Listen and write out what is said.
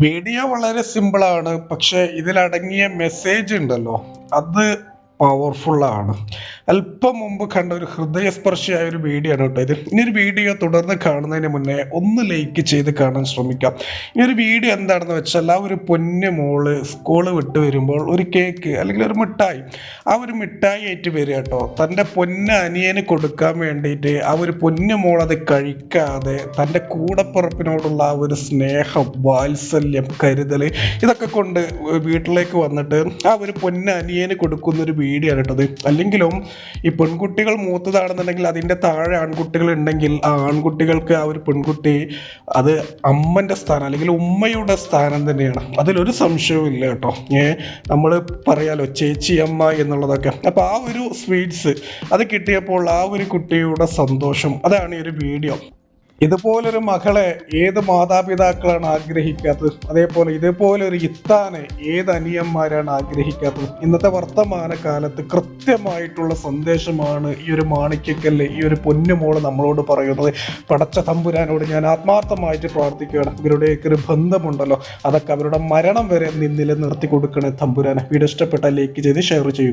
Video വളരെ സിമ്പിളാണ് പക്ഷേ ഇതിലടങ്ങിയ മെസ്സേജ് ഉണ്ടല്ലോ. അത് പവർഫുള്ളാണ് അല്പം മുമ്പ് കണ്ട ഒരു ഹൃദയസ്പർശിയായ ഒരു വീഡിയോ ആണ് കേട്ടോ ഇത്. ഇനി ഒരു വീഡിയോ തുടർന്ന് കാണുന്നതിന് മുന്നേ ഒന്ന് ലൈക്ക് ചെയ്ത് കാണാൻ ശ്രമിക്കാം. ഈ ഒരു വീഡിയോ എന്താണെന്ന് വെച്ചാൽ ആ ഒരു പൊന്നു മോൾ സ്കൂൾ വിട്ട് വരുമ്പോൾ ഒരു കേക്ക് അല്ലെങ്കിൽ ഒരു മിഠായി ആ ഒരു മിഠായി ആയിട്ട് വരിക കേട്ടോ. തന്റെ പൊന്ന അനിയന് കൊടുക്കാൻ വേണ്ടിയിട്ട് ആ ഒരു പൊന്നു അത് കഴിക്കാതെ തന്റെ കൂടപ്പിറപ്പിനോടുള്ള ആ ഒരു സ്നേഹം വാത്സല്യം കരുതൽ ഇതൊക്കെ കൊണ്ട് വീട്ടിലേക്ക് വന്നിട്ട് ആ ഒരു പൊന്ന അനിയന് കൊടുക്കുന്ന ഒരു വീഡിയോ കേട്ടത്. അല്ലെങ്കിലും ഈ പെൺകുട്ടികൾ മൂത്തതാണെന്നുണ്ടെങ്കിൽ അതിന്റെ താഴെ ആൺകുട്ടികൾ ഉണ്ടെങ്കിൽ ആ ആൺകുട്ടികൾക്ക് ആ ഒരു പെൺകുട്ടി അത് അമ്മന്റെ സ്ഥാനം അല്ലെങ്കിൽ ഉമ്മയുടെ സ്ഥാനം തന്നെയാണ്. അതിലൊരു സംശയവും ഇല്ല കേട്ടോ. ഏ നമ്മൾ പറയാലോ ചേച്ചി അമ്മ എന്നുള്ളതൊക്കെ. അപ്പോൾ ആ ഒരു സ്വീറ്റ്സ് അത് കിട്ടിയപ്പോൾ ആ ഒരു കുട്ടിയുടെ സന്തോഷം. അതാണ് ഈ ഒരു വീഡിയോ. ഇതുപോലൊരു മകളെ ഏത് മാതാപിതാക്കളാണ് ആഗ്രഹിക്കാത്തത്? അതേപോലെ ഇതുപോലൊരു ഇത്താനെ ഏത് അനിയന്മാരാണ് ആഗ്രഹിക്കാത്തത്? ഇന്നത്തെ വർത്തമാന കാലത്ത് കൃത്യമായിട്ടുള്ള സന്ദേശമാണ് ഈ ഒരു മാണിക്യക്കല്ല് ഈ ഒരു പൊന്നുമോൾ നമ്മളോട് പറയുന്നത്. പടച്ച തമ്പുരാനോട് ഞാൻ ആത്മാർത്ഥമായിട്ട് പ്രാർത്ഥിക്കുകയാണ്. ഇവരുടെയൊക്കെ ഒരു ബന്ധമുണ്ടല്ലോ. അതൊക്കെ അവരുടെ മരണം വരെ നിന്നിലെ നിർത്തി കൊടുക്കണേ തമ്പുരാനെ. വീഡിയോ ഇഷ്ടപ്പെട്ട ലൈക്ക് ചെയ്ത് ഷെയർ ചെയ്യുക.